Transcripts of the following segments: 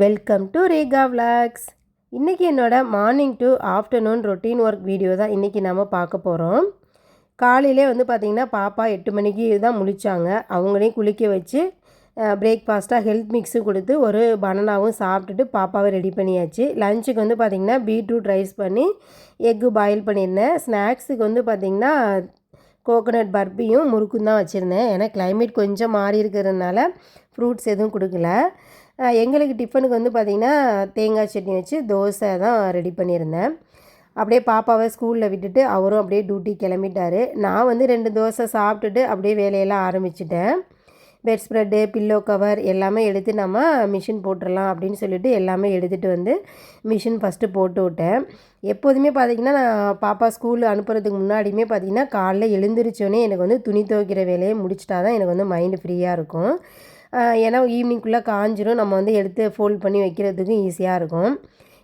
Welcome to Rekha vlogs இன்றைக்கி என்னோட morning to afternoon routine work video தான் இன்றைக்கி நம்ம பார்க்க போகிறோம் காலையிலே வந்து பார்த்திங்கன்னா பாப்பா எட்டு மணிக்கு தான் முழிச்சாங்க. அவங்களையும் குளிக்க வச்சு பிரேக்ஃபாஸ்ட்டாக ஹெல்த் மிக்ஸு கொடுத்து ஒரு பனானாவும் சாப்பிட்டுட்டு பாப்பாவை ரெடி பண்ணியாச்சு. லஞ்சுக்கு வந்து பார்த்திங்கன்னா பீட்ரூட் ரைஸ் பண்ணி எக்கு பாயில் பண்ணியிருந்தேன். ஸ்நாக்ஸுக்கு வந்து பார்த்திங்கன்னா கோகோனட் பர்பியும் முறுக்கும் தான் வச்சுருந்தேன். ஏன்னா கிளைமேட் கொஞ்சம் மாறி இருக்கிறதுனால ஃப்ரூட்ஸ் எதுவும் கொடுக்கல. எங்களுக்கு டிஃபனுக்கு வந்து பார்த்திங்கன்னா தேங்காய் சட்னி வச்சு தோசை தான் ரெடி பண்ணியிருந்தேன். அப்படியே பாப்பாவை ஸ்கூலில் விட்டுட்டு அவரும் அப்படியே டியூட்டி கிளம்பிட்டாரு. நான் வந்து ரெண்டு தோசை சாப்பிட்டுட்டு அப்படியே வேலையெல்லாம் ஆரம்பிச்சிட்டேன். பெட் ஸ்ப்ரெட்டு பில்லோ கவர் எல்லாமே எடுத்து நம்ம மிஷின் போட்டுடலாம் அப்படின்னு சொல்லிட்டு எல்லாமே எடுத்துகிட்டு வந்து மிஷின் ஃபஸ்ட்டு போட்டு விட்டேன். எப்போதுமே பார்த்திங்கன்னா நான் பாப்பா ஸ்கூல் அனுப்புறதுக்கு முன்னாடியுமே பார்த்திங்கன்னா காலைல எழுந்திரிச்சோன்னே எனக்கு வந்து துணி துவைக்கிற வேலையை முடிச்சிட்டா தான் எனக்கு வந்து மைண்டு ஃப்ரீயாக இருக்கும். ஏன்னா ஈவினிங்குள்ளே காஞ்சிரும். நம்ம வந்து எடுத்து ஃபோல்ட் பண்ணி வைக்கிறதுக்கும் ஈஸியாக இருக்கும்.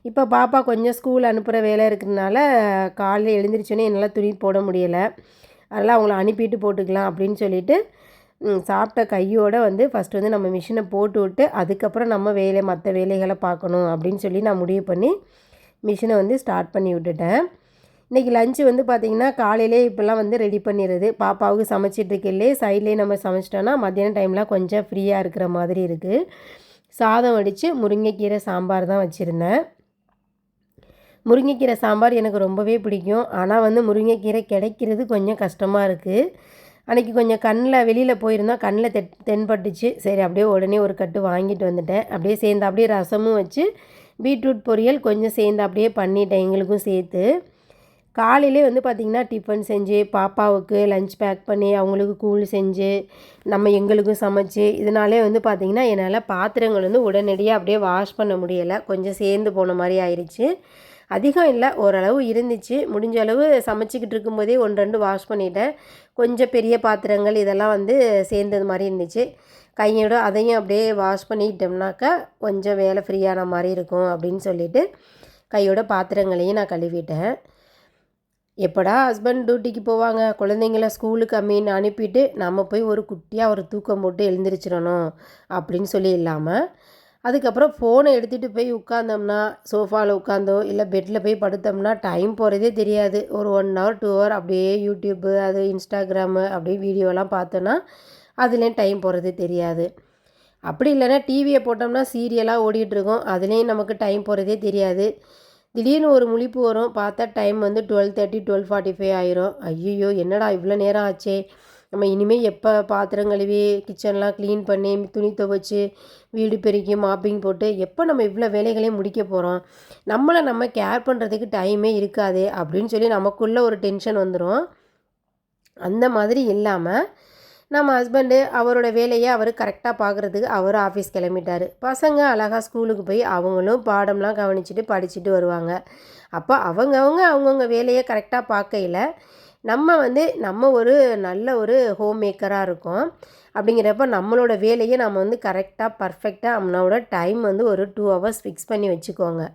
இப்போ பாப்பா கொஞ்சம் ஸ்கூல் அனுப்புகிற வேலை இருக்கிறதுனால காலையில் எழுந்திரிச்சோன்னே என்னால் துணி போட முடியலை. அதனால் அவங்கள அனுப்பிட்டு போட்டுக்கலாம் அப்படின்னு சொல்லிட்டு சாப்பிட்ட கையோடு வந்து ஃபஸ்ட்டு வந்து நம்ம மிஷினை போட்டு விட்டு அதுக்கப்புறம் நம்ம வேலை மற்ற வேலைகளை பார்க்கணும் அப்படின்னு சொல்லி நான் முடிவு பண்ணி மிஷினை வந்து ஸ்டார்ட் பண்ணி விட்டுட்டேன். இன்றைக்கி லஞ்சு வந்து பார்த்திங்கன்னா காலையிலே இப்போல்லாம் வந்து ரெடி பண்ணிடுறது பாப்பாவுக்கு சமைச்சிட்டு சைட்லேயே நம்ம சமைச்சிட்டோன்னா மத்தியான டைம்லாம் கொஞ்சம் ஃப்ரீயாக இருக்கிற மாதிரி இருக்குது சாதம் வடித்து முருங்கைக்கீரை சாம்பார் தான் வச்சுருந்தேன். முருங்கைக்கீரை சாம்பார் எனக்கு ரொம்பவே பிடிக்கும். ஆனால் வந்து முருங்கைக்கீரை கிடைக்கிறது கொஞ்சம் கஷ்டமாக இருக்குது அன்றைக்கி கொஞ்சம் கண்ணில் வெளியில் போயிருந்தோம் கண்ணில் தெ தென்பட்டுச்சு. சரி அப்படியே உடனே ஒரு கட்டு வாங்கிட்டு வந்துட்டேன். அப்படியே சேர்ந்து அப்படியே ரசமும் வச்சு பீட்ரூட் பொரியல் கொஞ்சம் சேர்ந்து அப்படியே பண்ணிட்டேன் எங்களுக்கும் சேர்த்து. காலையிலே வந்து பார்த்திங்கன்னா டிஃபன் செஞ்சு பாப்பாவுக்கு லஞ்ச் பேக் பண்ணி அவங்களுக்கு கூழ் செஞ்சு நம்ம எங்களுக்கும் சமைச்சு இதனாலே வந்து பார்த்திங்கன்னா என்னால் பாத்திரங்கள் வந்து உடனடியாக அப்படியே வாஷ் பண்ண முடியலை. கொஞ்சம் சேர்ந்து போன மாதிரி ஆயிடுச்சு அதிகம் இல்லை ஓரளவு இருந்துச்சு. முடிஞ்ச அளவு சமைச்சிக்கிட்டு இருக்கும்போதே ஒன்று ரெண்டு வாஷ் பண்ணிட்டேன். கொஞ்சம் பெரிய பாத்திரங்கள் இதெல்லாம் வந்து சேர்ந்தது மாதிரி இருந்துச்சு. கையோட அதையும் அப்படியே வாஷ் பண்ணிக்கிட்டோம்னாக்கா கொஞ்சம் வேலை ஃப்ரீயான மாதிரி இருக்கும் அப்படின்னு சொல்லிட்டு கையோட பாத்திரங்களையும் நான் கழுவிட்டேன். எப்படா ஹஸ்பண்ட் டியூட்டிக்கு போவாங்க? குழந்தைங்கள ஸ்கூலுக்கு அம்மீன் அனுப்பிட்டு நம்ம போய் ஒரு குட்டியாக ஒரு தூக்கம் போட்டு எழுந்திரிச்சிடணும் அப்படின்னு சொல்லி இல்லாமல் அதுக்கப்புறம் ஃபோனை எடுத்துகிட்டு போய் உட்காந்தோம்னா சோஃபாவில் உட்காந்தோ இல்லை பெட்டில் போய் படுத்தோம்னா டைம் போகிறதே தெரியாது. ஒரு ஒன் ஹவர் டூ ஹவர் அப்படியே யூடியூப்பு அது இன்ஸ்டாகிராமு அப்படியே வீடியோலாம் பார்த்தோன்னா அதுலேயும் டைம் போகிறதே தெரியாது. அப்படி இல்லைன்னா டிவியை போட்டோம்னா சீரியலாக ஓடிட்டுருக்கோம் அதுலேயும் நமக்கு டைம் போகிறதே தெரியாது. திடீர்னு ஒரு முழிப்பு வரும். பார்த்தா டைம் வந்து twelve thirty twelve forty five ஆயிரும். ஐயோ என்னடா இவ்வளோ நேரம் ஆச்சே? நம்ம இனிமேல் எப்போ பாத்திரம் கழுவி கிச்சன்லாம் க்ளீன் பண்ணி துணி துவைச்சி வீடு பெருக்கி மாப்பிங் போட்டு எப்போ நம்ம இவ்வளோ வேலைகளையும் முடிக்க போகிறோம் நம்மளை நம்ம கேர் பண்ணுறதுக்கு டைமே இருக்காதே அப்படின்னு சொல்லி நமக்குள்ளே ஒரு டென்ஷன் வந்துடும் அந்த மாதிரி இல்லாமல் நம்ம ஹஸ்பண்டு அவரோட வேலையை அவர் கரெக்டாக பார்க்குறதுக்கு அவர் ஆஃபீஸ் கிளம்பிட்டாரு. பசங்க அழகாக ஸ்கூலுக்கு போய் அவங்களும் பாடம்லாம் கவனிச்சுட்டு படிச்சுட்டு வருவாங்க. அப்போ அவங்கவங்க அவங்கவுங்க வேலையை கரெக்டாக பார்க்கையில் நம்ம வந்து நம்ம ஒரு நல்ல ஒரு ஹோம் மேக்கராக இருக்கோம். அப்படிங்கிறப்ப நம்மளோட வேலையை நம்ம வந்து கரெக்டாக பர்ஃபெக்டாக நம்மளோட டைம் வந்து ஒரு டூ ஹவர்ஸ் ஃபிக்ஸ் பண்ணி வச்சுக்கோங்க.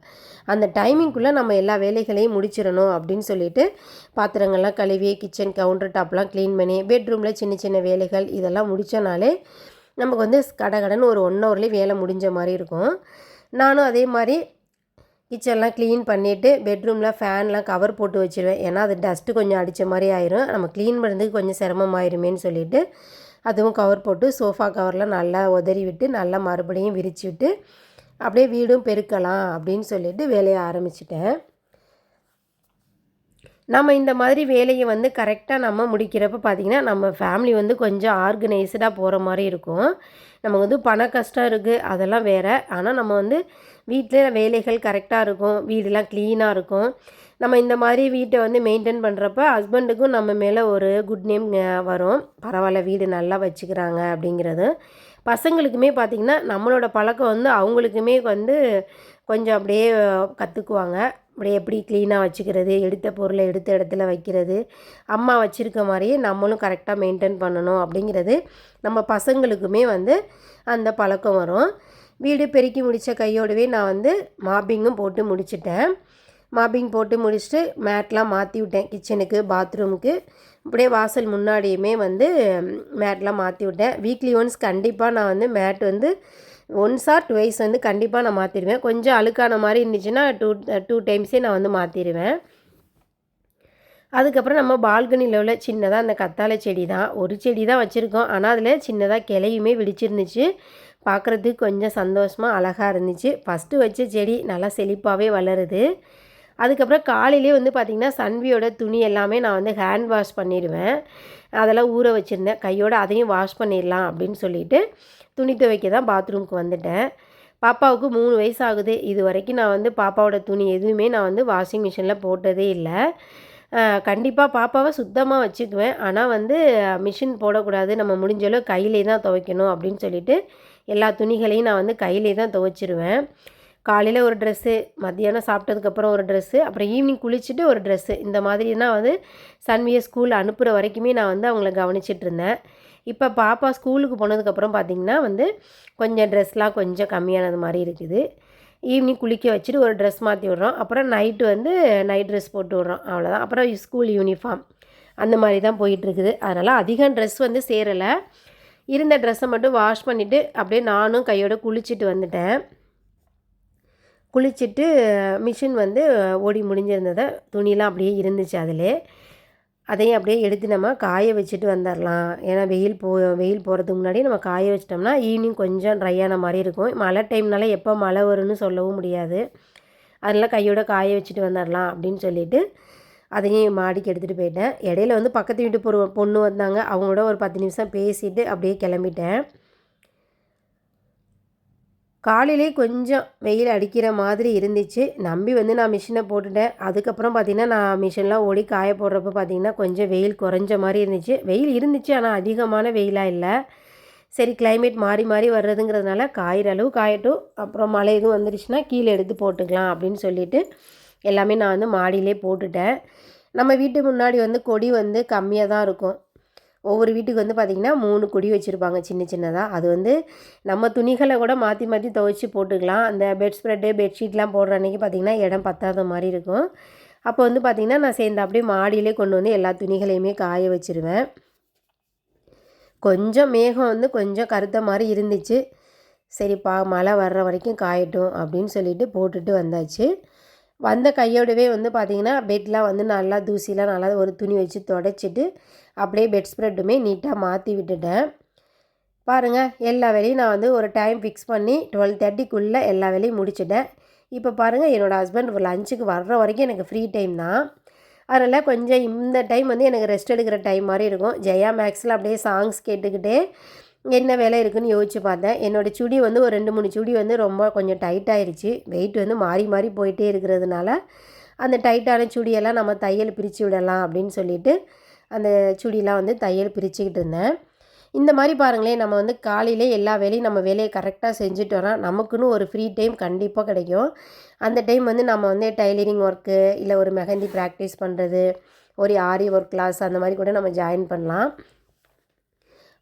அந்த டைமிங்குள்ளே நம்ம எல்லா வேலைகளையும் முடிச்சிடணும் அப்படின்னு சொல்லிட்டு பாத்திரங்கள்லாம் கழுவி கிச்சன் கவுண்டர் டாப்லாம் க்ளீன் பண்ணி பெட்ரூமில் சின்ன சின்ன வேலைகள் இதெல்லாம் முடித்தனாலே நமக்கு வந்து கடகடன்னு ஒரு ஒன் ஹவர்லேயே வேலை முடிஞ்ச மாதிரி இருக்கும். நானும் அதே மாதிரி கிச்சன்லாம் க்ளீன் பண்ணிவிட்டு பெட்ரூமில் ஃபேன்லாம் கவர் போட்டு வச்சிருவேன். ஏன்னா அது டஸ்ட்டு கொஞ்சம் அடித்த மாதிரி ஆயிரும். நம்ம க்ளீன் பண்ணுறதுக்கு கொஞ்சம் சிரமமாயிருமேன்னு சொல்லிட்டு அதுவும் கவர் போட்டு சோஃபா கவர்லாம் நல்லா உதறி விட்டு நல்லா மறுபடியும் விரிச்சு விட்டு அப்படியே வீடும் பெருக்கலாம் அப்படின்னு சொல்லிட்டு வேலையை ஆரம்பிச்சிட்டேன். நம்ம இந்த மாதிரி வேலையை வந்து கரெக்டாக நம்ம முடிக்கிறப்ப பார்த்திங்கன்னா நம்ம ஃபேமிலி வந்து கொஞ்சம் ஆர்கனைஸ்டாக போகிற மாதிரி இருக்கும். நமக்கு வந்து பண கஷ்டம் இருக்குது அதெல்லாம் வேறு. ஆனால் நம்ம வந்து வீட்டில் வேலைகள் கரெக்டாக இருக்கும் வீடெல்லாம் க்ளீனாக இருக்கும். நம்ம இந்த மாதிரி வீட்டை வந்து மெயின்டைன் பண்ணுறப்ப ஹஸ்பண்டுக்கும் நம்ம மேலே ஒரு குட் நேம் வரும். பரவாயில்ல வீடு நல்லா வச்சுக்கிறாங்க அப்படிங்கிறது. பசங்களுக்குமே பார்த்திங்கன்னா நம்மளோட பழக்கம் வந்து அவங்களுக்குமே வந்து கொஞ்சம் அப்படியே கற்றுக்குவாங்க அப்படியே எப்படி க்ளீனாக வச்சுக்கிறது எடுத்த பொருளை எடுத்த இடத்துல வைக்கிறது அம்மா வச்சுருக்க மாதிரியே நம்மளும் கரெக்டாக மெயின்டைன் பண்ணணும் அப்படிங்கிறது நம்ம பசங்களுக்குமே வந்து அந்த பழக்கம் வரும். வீடு பெருக்கி முடித்த கையோடவே நான் வந்து மாப்பிங்கும் போட்டு முடிச்சிட்டேன். மாப்பிங் போட்டு முடிச்சுட்டு மேட்லாம் மாற்றி விட்டேன். கிச்சனுக்கு பாத்ரூமுக்கு அப்படியே வாசல் முன்னாடியுமே வந்து மேட்லாம் மாற்றி விட்டேன். வீக்லி ஒன்ஸ் கண்டிப்பாக நான் வந்து மேட் வந்து ஒன்ஸ் ஆர் டுவைஸ் வந்து கண்டிப்பாக நான் மாற்றிடுவேன் கொஞ்சம் அழுக்கான மாதிரி இருந்துச்சுன்னா டூ டூ டைம்ஸே நான் வந்து மாற்றிடுவேன் அதுக்கப்புறம் நம்ம பால்கனியில் உள்ள சின்னதாக அந்த கத்தாழை செடி தான் ஒரு செடி தான் வச்சுருக்கோம். ஆனால் அதில் சின்னதாக கிளையுமே விழிச்சிருந்துச்சு பார்க்குறதுக்கு கொஞ்சம் சந்தோஷமாக அழகாக இருந்துச்சு. ஃபஸ்ட்டு வச்ச செடி நல்லா செழிப்பாகவே வளருது. அதுக்கப்புறம் காலையிலே வந்து பார்த்திங்கன்னா சன்வியோட துணி எல்லாமே நான் வந்து ஹேண்ட் வாஷ் பண்ணிடுவேன். அதெல்லாம் ஊற வச்சுருந்தேன். கையோடு அதையும் வாஷ் பண்ணிடலாம் அப்படின்னு சொல்லிட்டு துணி துவைக்க தான் பாத்ரூமுக்கு வந்துட்டேன். பாப்பாவுக்கு மூணு வயசு ஆகுது இது வரைக்கும் நான் வந்து பாப்பாவோட துணி எதுவுமே நான் வந்து வாஷிங் மிஷினில் போட்டதே இல்லை. கண்டிப்பாக பாப்பாவை சுத்தமாக வச்சுக்குவேன். ஆனால் வந்து மிஷின் போடக்கூடாது. நம்ம முடிஞ்சளவு கையிலே தான் துவைக்கணும் அப்படின்னு சொல்லிட்டு எல்லா துணிகளையும் நான் வந்து கையிலே தான் துவைச்சிருவேன். காலையில் ஒரு ட்ரெஸ்ஸு மத்தியானம் சாப்பிட்டதுக்கப்புறம் ஒரு ட்ரெஸ்ஸு அப்புறம் ஈவினிங் குளிச்சுட்டு ஒரு ட்ரெஸ்ஸு இந்த மாதிரி தான் வந்து சன்வியை ஸ்கூல் அனுப்புகிற வரைக்குமே நான் வந்து அவங்கள கவனிச்சிட்டு இருந்தேன். இப்போ பாப்பா ஸ்கூலுக்கு போனதுக்கப்புறம் பார்த்திங்கன்னா வந்து கொஞ்சம் ட்ரெஸ்லாம் கொஞ்சம் கம்மியானது மாதிரி இருக்குது. ஈவினிங் குளிக்க வச்சுட்டு ஒரு ட்ரெஸ் மாற்றி விட்றோம். அப்புறம் நைட்டு வந்து நைட் ட்ரெஸ் போட்டு விட்றோம். அவ்வளோதான் அப்புறம் ஸ்கூல் யூனிஃபார்ம் அந்த மாதிரி தான் போயிட்டுருக்குது அதனால் அதிகம் ட்ரெஸ் வந்து சேரலை. இருந்த ட்ரெஸ்ஸை மட்டும் வாஷ் பண்ணிவிட்டு அப்படியே நானும் கையோட குளிச்சுட்டு வந்துட்டேன். குளிச்சுட்டு மிஷின் வந்து ஓடி முடிஞ்சிருந்ததை துணிலாம் அப்படியே இருந்துச்சு அதிலே. அதையும் அப்படியே எடுத்து நம்ம காய வச்சுட்டு வந்துடலாம் ஏன்னா வெயில் போ வெயில் போகிறதுக்கு முன்னாடி நம்ம காய வச்சிட்டோம்னா ஈவினிங் கொஞ்சம் ட்ரையான மாதிரி இருக்கும். மழை டைம்னால எப்போ மழை வரும்னு சொல்லவும் முடியாது. அதனால் கையோட காய வச்சுட்டு வந்துடலாம் அப்படின்னு சொல்லிட்டு அதையும் மாடிக்கு எடுத்துகிட்டு போயிட்டேன். இடையில வந்து பக்கத்து வீட்டு பொண்ணு வந்தாங்க. அவங்களோட ஒரு பத்து நிமிஷம் பேசிவிட்டு அப்படியே கிளம்பிட்டேன். காலையிலே கொஞ்சம் வெயில் அடிக்கிற மாதிரி இருந்துச்சு. நம்பி வந்து நான் மிஷினை போட்டுட்டேன். அதுக்கப்புறம் பார்த்திங்கன்னா நான் மிஷின்லாம் ஓடி காய போடுறப்ப பார்த்திங்கன்னா கொஞ்சம் வெயில் குறைஞ்ச மாதிரி இருந்துச்சு. வெயில் இருந்துச்சு ஆனால் அதிகமான வெயிலாக இல்லை. சரி கிளைமேட் மாறி மாறி வர்றதுங்கிறதுனால காயிற அளவு காயட்டும். அப்புறம் மழை எதுவும் வந்துருச்சுன்னா கீழே எடுத்து போட்டுக்கலாம் அப்படின்னு சொல்லிட்டு எல்லாமே நான் வந்து மாடியிலே போட்டுட்டேன். நம்ம வீட்டு முன்னாடி வந்து கொடி வந்து கம்மியாக தான் இருக்கும். ஒவ்வொரு வீட்டுக்கு வந்து பார்த்திங்கன்னா மூணு குடி வச்சுருப்பாங்க சின்ன சின்னதாக அது வந்து நம்ம துணிகளை கூட மாற்றி மாற்றி துவைச்சி போட்டுக்கலாம். அந்த பெட் ஸ்ப்ரெட்டு பெட்ஷீட்லாம் போடுற அன்றைக்கி பார்த்திங்கன்னா இடம் பத்தாத மாதிரி இருக்கும். அப்போ வந்து பார்த்திங்கன்னா நான் சேர்ந்து அப்படியே மாடியிலே கொண்டு வந்து எல்லா துணிகளையுமே காய வச்சுருவேன். கொஞ்சம் மேகம் வந்து கொஞ்சம் கருத்த மாதிரி இருந்துச்சு. சரிப்பா மழை வர்ற வரைக்கும் காயட்டும் அப்படின்னு சொல்லிட்டு போட்டுட்டு வந்தாச்சு. வந்த கையோடவே வந்து பார்த்திங்கன்னா பெட்லாம் வந்து நல்லா தூசிலாம் நல்லா ஒரு துணி வச்சு தொடச்சிட்டு அப்படியே பெட் ஸ்ப்ரெட்டுமே நீட்டாக மாற்றி விட்டுட்டேன். பாருங்கள் எல்லா வேலையும் நான் வந்து ஒரு டைம் ஃபிக்ஸ் பண்ணி டுவெல் தேர்ட்டிக்குள்ளே எல்லா வேலையும் முடிச்சிட்டேன். இப்போ பாருங்கள் என்னோடய ஹஸ்பண்ட் லஞ்சுக்கு வர்ற வரைக்கும் எனக்கு ஃப்ரீ டைம் தான். அதனால் கொஞ்சம் இந்த டைம் வந்து எனக்கு ரெஸ்ட் எடுக்கிற டைம் மாதிரி இருக்கும். ஜெயா மேக்ஸில் அப்படியே சாங்ஸ் கேட்டுக்கிட்டே என்ன வேலை இருக்குதுன்னு யோசிச்சு பார்த்தேன். என்னோடய சுடி வந்து ஒரு ரெண்டு மூணு சுடி வந்து ரொம்ப கொஞ்சம் டைட் ஆயிடுச்சு வெயிட் வந்து மாறி மாறி போயிட்டே இருக்கிறதுனால அந்த டைட்டான சுடியெல்லாம் நம்ம தையல் பிரித்து விடலாம் அப்படின்னு சொல்லிட்டு அந்த சுடிலாம் வந்து தையல் பிரிச்சுக்கிட்டு இருந்தேன். இந்த மாதிரி பாருங்களேன் நம்ம வந்து காலையிலே எல்லா வேலையும் நம்ம வேலையை கரெக்டாக செஞ்சுட்டோன்னா நமக்குன்னு ஒரு ஃப்ரீ டைம் கண்டிப்பாக கிடைக்கும். அந்த டைம் வந்து நம்ம வந்து டைலரிங் ஒர்க்கு இல்லை ஒரு மெஹந்தி ப்ராக்டிஸ் பண்ணுறது ஒரு ஆரி ஒர்க் கிளாஸ் அந்த மாதிரி கூட நம்ம ஜாயின் பண்ணலாம்.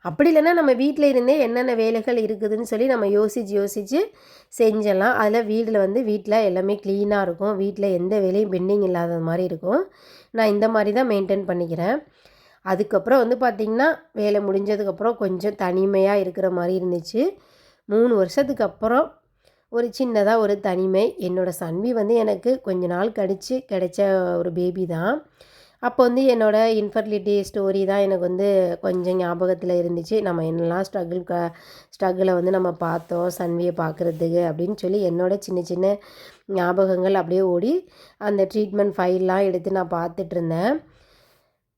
அப்படி இல்லைன்னா நம்ம வீட்டில் இருந்தே என்னென்ன வேலைகள் இருக்குதுன்னு சொல்லி நம்ம யோசித்து யோசித்து செஞ்சிடலாம் அதில் வீட்டில் வந்து வீட்டில் எல்லாமே க்ளீனாக இருக்கும். வீட்டில் எந்த வேலையும் பெண்டிங் இல்லாத மாதிரி இருக்கும். நான் இந்த மாதிரி தான் மெயின்டைன் பண்ணிக்கிறேன். அதுக்கப்புறம் வந்து பார்த்திங்கன்னா வேலை முடிஞ்சதுக்கப்புறம் கொஞ்சம் தனிமையாக இருக்கிற மாதிரி இருந்துச்சு. மூணு வருஷத்துக்கு அப்புறம் ஒரு சின்னதாக ஒரு தனிமை. என்னோடய சன்வி வந்து எனக்கு கொஞ்ச நாள் கழித்து கிடைச்ச ஒரு பேபி தான். அப்போ வந்து என்னோடய இன்ஃபர்டிலிட்டி ஸ்டோரி தான் எனக்கு வந்து கொஞ்சம் ஞாபகத்தில் இருந்துச்சு. நம்ம என்னெல்லாம் ஸ்ட்ரகிள் க ஸ்ட்ரகிளை வந்து நம்ம பார்த்தோம் சன்வியை பார்க்குறதுக்கு அப்படின்னு சொல்லி என்னோடய சின்ன சின்ன ஞாபகங்கள் அப்படியே ஓடி அந்த ட்ரீட்மெண்ட் ஃபைல்லாம் எடுத்து நான் பார்த்துட்ருந்தேன்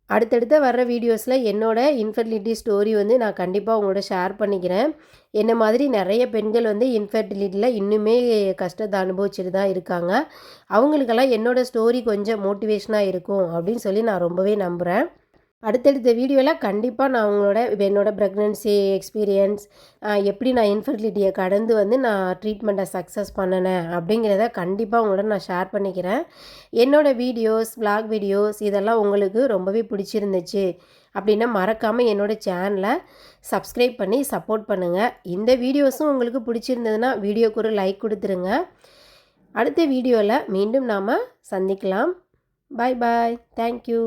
அடுத்தடுத்த வர்ற வீடியோஸில் என்னோடய இன்ஃபர்டிலிட்டி ஸ்டோரி வந்து நான் கண்டிப்பாக உங்களோட ஷேர் பண்ணிக்கிறேன். என்ன மாதிரி நிறைய பெண்கள் வந்து இன்ஃபர்டிலிட்டியில் இன்னுமே கஷ்டத்தை அனுபவிச்சுட்டு தான் இருக்காங்க. அவங்களுக்கெல்லாம் என்னோடய ஸ்டோரி கொஞ்சம் மோட்டிவேஷனாக இருக்கும் அப்படின்னு சொல்லி நான் ரொம்பவே நம்புகிறேன் அடுத்தடுத்த வீடியோவில் கண்டிப்பாக நான் உங்களோட என்னோடய ப்ரெக்னென்சி எக்ஸ்பீரியன்ஸ் எப்படி நான் இன்ஃபர்டிலிட்டியை கடந்து வந்து நான் ட்ரீட்மெண்ட்டை சக்ஸஸ் பண்ணினேன் அப்படிங்கிறத கண்டிப்பாக உங்களோட நான் ஷேர் பண்ணிக்கிறேன். என்னோடய வீடியோஸ் ப்ளாக் வீடியோஸ் இதெல்லாம் உங்களுக்கு ரொம்பவே பிடிச்சிருந்துச்சு அப்படின்னா மறக்காமல் என்னோடய சேனலை சப்ஸ்கிரைப் பண்ணி சப்போர்ட் பண்ணுங்கள் இந்த வீடியோஸும் உங்களுக்கு பிடிச்சிருந்ததுன்னா வீடியோக்கு ஒரு லைக் கொடுத்துருங்க. அடுத்த வீடியோவில் மீண்டும் நாம் சந்திக்கலாம். பாய் பாய் தேங்க்யூ